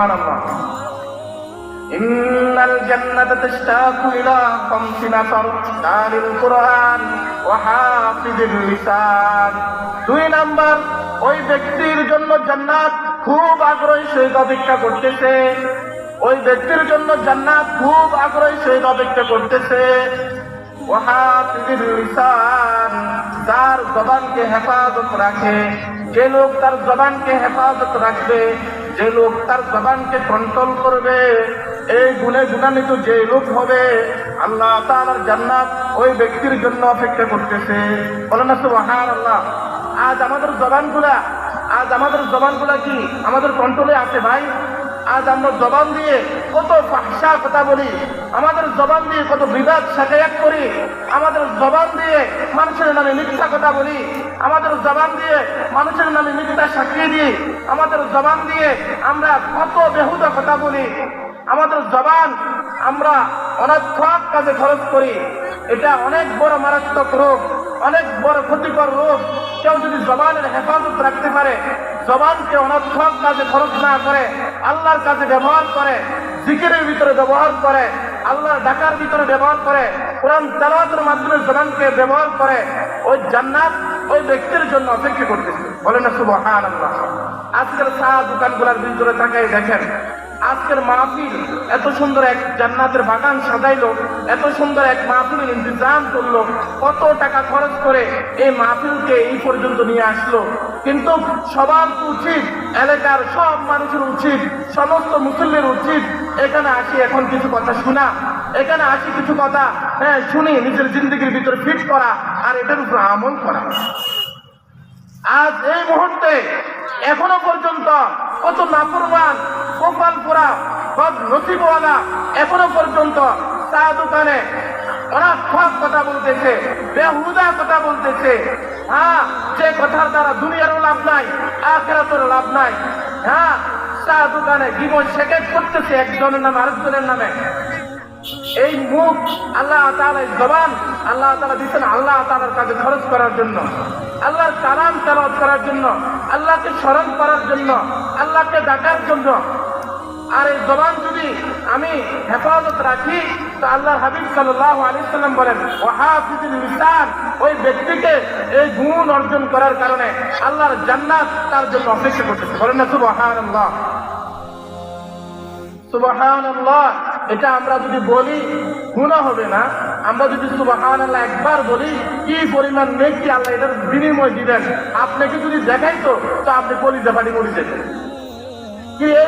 سبحان الله إن الجنة تشتاق إلى خمس نفر قال القرآن وحافظ اللسان দুই নাম্বার ওই ব্যক্তির জন্য জান্নাত খুব আগ্রহী সহিত অপেক্ষা করতেছে ওই ব্যক্তির জন্য জান্নাত খুব আগ্রহী সহিত অপেক্ষা করতেছে ওয়াহাফিজুল লিসান যার জবানকে হেফাজত রাখে যে লোক তার জবানকে হেফাজত রাখবে যে লোক তার জবানকে কন্ট্রোল করবে, এই গুণে গুণান্বিত যে লোক হবে, আল্লাহ তার জান্নাত ওই ব্যক্তির জন্য অপেক্ষা করতেছে। বলেন না সুবহান আল্লাহ আজ আমাদের জবানগুলা, আজ আমাদের জবানগুলা কি আমাদের কন্ট্রোলে আছে ভাই? আজ আমরা জবান দিয়ে কত ভাষা কথা বলি, আমাদের জবান দিয়ে কত বিবাদ সাকায়াত করি, আমাদের জবান দিয়ে মানুষের নামে মিথ্যা কথা বলি, আমাদের জবান দিয়ে মানুষের নামে দিই আমাদের জবান দিয়ে আমরা কত বেহুদা কথা বলি। আমাদের জবান আমরা অনর্থক কাজে খরচ করি। এটা অনেক বড় মারাত্মক রোগ, অনেক বড় ক্ষতিকর রোগ। কেউ যদি জবানের হেফাজত রাখতে পারে, জবানকে অনর্থক কাজে খরচ না করে, আল্লাহর কাজে ব্যবহার করে, জিকিরের ভিতরে ব্যবহার করে, আল্লাহর ডাকার ভিতরে ব্যবহার করে, কোরআন তেলাওয়াতের মাধ্যমে জবানকে ব্যবহার করে, ওই জান্নাত ওই ব্যক্তির জন্য অপেক্ষা করতেছে। বলেন না শুভ আল্লাহ আজকাল চা দোকানগুলোর ভিতরে তাকাই দেখেন আজকের মাহফিল এত সুন্দর এক জান্নাতের বাগান সাজাইলো, এত সুন্দর এক মাহফিলের ইন্তজাম করল, কত টাকা খরচ করে এই মাহফিলকে এই পর্যন্ত নিয়ে আসলো। কিন্তু সবার উচিত, এলাকার সব মানুষের উচিত, সমস্ত মুসল্লির উচিত, এখানে আসি এখন কিছু কথা শোনা, এখানে আসি কিছু কথা হ্যাঁ শুনি, নিজের জিন্দগির ভিতরে ফিট করা আর এটার উপর আমল করা। আজ এই মুহূর্তে, এখনও পর্যন্ত কত নাফরমান কপাল পোড়া সব নসিবওয়ালা এখনও পর্যন্ত চা দোকানে অনাক্ষক কথা বলতেছে, বেহুদা কথা বলতেছে। হ্যাঁ যে কথার দ্বারা দুনিয়ারও লাভ নাই, আখেরাতেরও লাভ নাই। হ্যাঁ চা দোকানে জীবন শেখেজ করতেছে একজনের নামে আরেকজনের নামে। এই মুখ আল্লাহ এই জবান আল্লাহ তালা দিচ্ছেন আল্লাহ তাআলার কাছে খরচ করার জন্য। আল্লাহর কালাম তেলাওয়াত করার জন্য, আল্লাহকে স্মরণ করার জন্য, আল্লাহকে ডাকার জন্য। আর এই জবান যদি আমি হেফাজত রাখি, তো আল্লাহ হাবিব সাল্লাম বলেন ওই ব্যক্তিকে এই গুণ অর্জন করার কারণে আল্লাহর জান্নাত তার জন্য অপেক্ষা করতেছে। বলেন না সুবাহান এটা আমরা যদি বলি গুণা হবে না। আমরা যদি সুবাহান আল্লাহ একবার বলি, কি পরিমাণ আল্লাহ এটার বিনিময় দিবেন? আপনাকে যদি দেখাইতো, তো আপনি কলিজা বাড়ি মরি যেতেন। কি